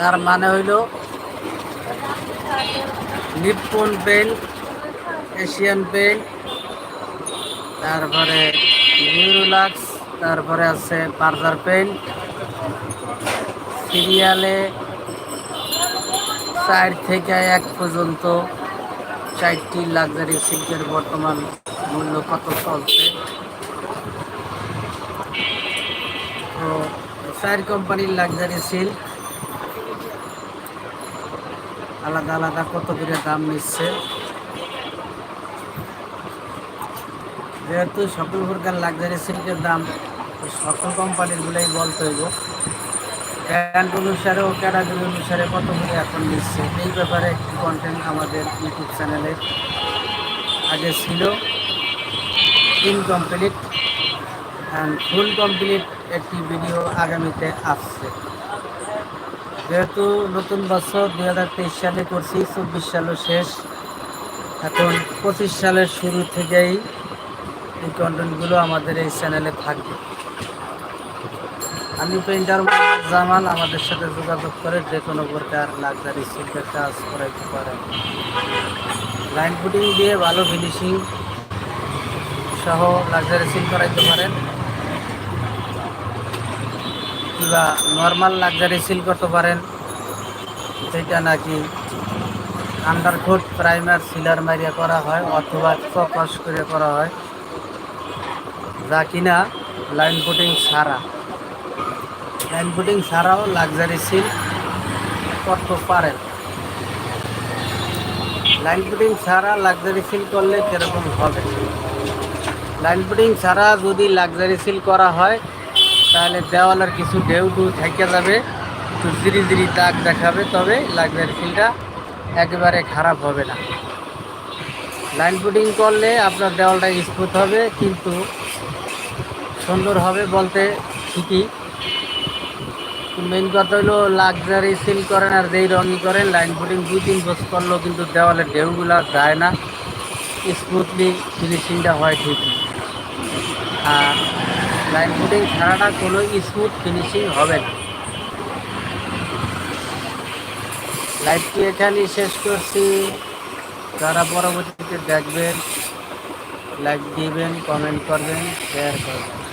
তার মানে হইল নিপ্পন পেন্ট এশিয়ান পেন্ট তারপরে নিউরোলাক্স, তারপরে আছে পার্জার পেন্ট সিরিয়ালে চার থেকে এক পর্যন্ত চারটি লাক্সারি সিল্কের বর্তমান মূল্য কত চলছে? তো, চার কোম্পানির লাক্সারি সিল্ক আলাদা আলাদা কত করে দাম নিচ্ছে? যেহেতু সকল প্রকার লাক্সারি সিল্কের দাম সকল কোম্পানির গুলোই বলতে হইব। ব্র্যান্ড অনুসারে ও ক্যাটাগরি অনুসারে কত করে এখন নিচ্ছে? এই ব্যাপারে একটি কন্টেন্ট আমাদের ইউটিউব চ্যানেলে আগে ছিল। ইনকমপ্লিট অ্যান্ড ফুল কমপ্লিট একটি ভিডিও আগামীতে আসছে। যেহেতু নতুন বছর দুই হাজার তেইশ সালে করছি, চব্বিশ সালও শেষ। এখন পঁচিশ সালের শুরু থেকেই এই কন্টেন্টগুলো আমাদের এই চ্যানেলে থাকবে। আমি পেন্টার জামাল, আমাদের সাথে যোগাযোগ করে যে কোনো প্রকার লাক্সারি শিল্পের কাজ করাইতে পারেন। লাইন ফুটিং দিয়ে ভালো ফিনিশিং সহ লাক্সারি সিল করাইতে পারেন। কিংবা নর্মাল লাক্সারি সিল করতে পারেন, যেটা নাকি আন্ডারকোট প্রাইমার সিলার মারিয়া করা হয় অথবা চকস করে করা হয়, যা কিনা লাইন ফুটিং ছাড়া। লাইন ফুটিং ছাড়াও লাক্সারি সিল করতে পারেন। লাইন ফুটিং ছাড়া লাক্সারি সিল করলে কীরকম হবে? লাইন ফুটিং ছাড়া যদি লাক্সারি সিল করা হয় তাহলে দেওয়ালের কিছু ঢেউ টু থেকে যাবে। একটু ধীরে ধীরে দাগ দেখাবে, তবে লাক্সারি সিলটা একেবারে খারাপ হবে না। লাইন ফুটিং করলে আপনার দেওয়ালটা স্মুথ হবে, কিন্তু সুন্দর হবে বলতে ঠিকই। মেন কথা হলো লাক্সারি সিল করেন আর যেই রঙই করেন, লাইন ফুটিং দুই তিন বছর করলেও কিন্তু দেওয়ালের ঢেউগুলো যায় না। স্মুথলি ফিনিশিংটা হয় ঠিকই। আর লাইন ফুটিং ছাড়াটা কোনো স্মুথ ফিনিশিং হবে না। লাইভটি এখানেই শেষ করছি। তারা পরবর্তীতে দেখবেন লাইক দিবেন কমেন্ট করবেন শেয়ার করবেন।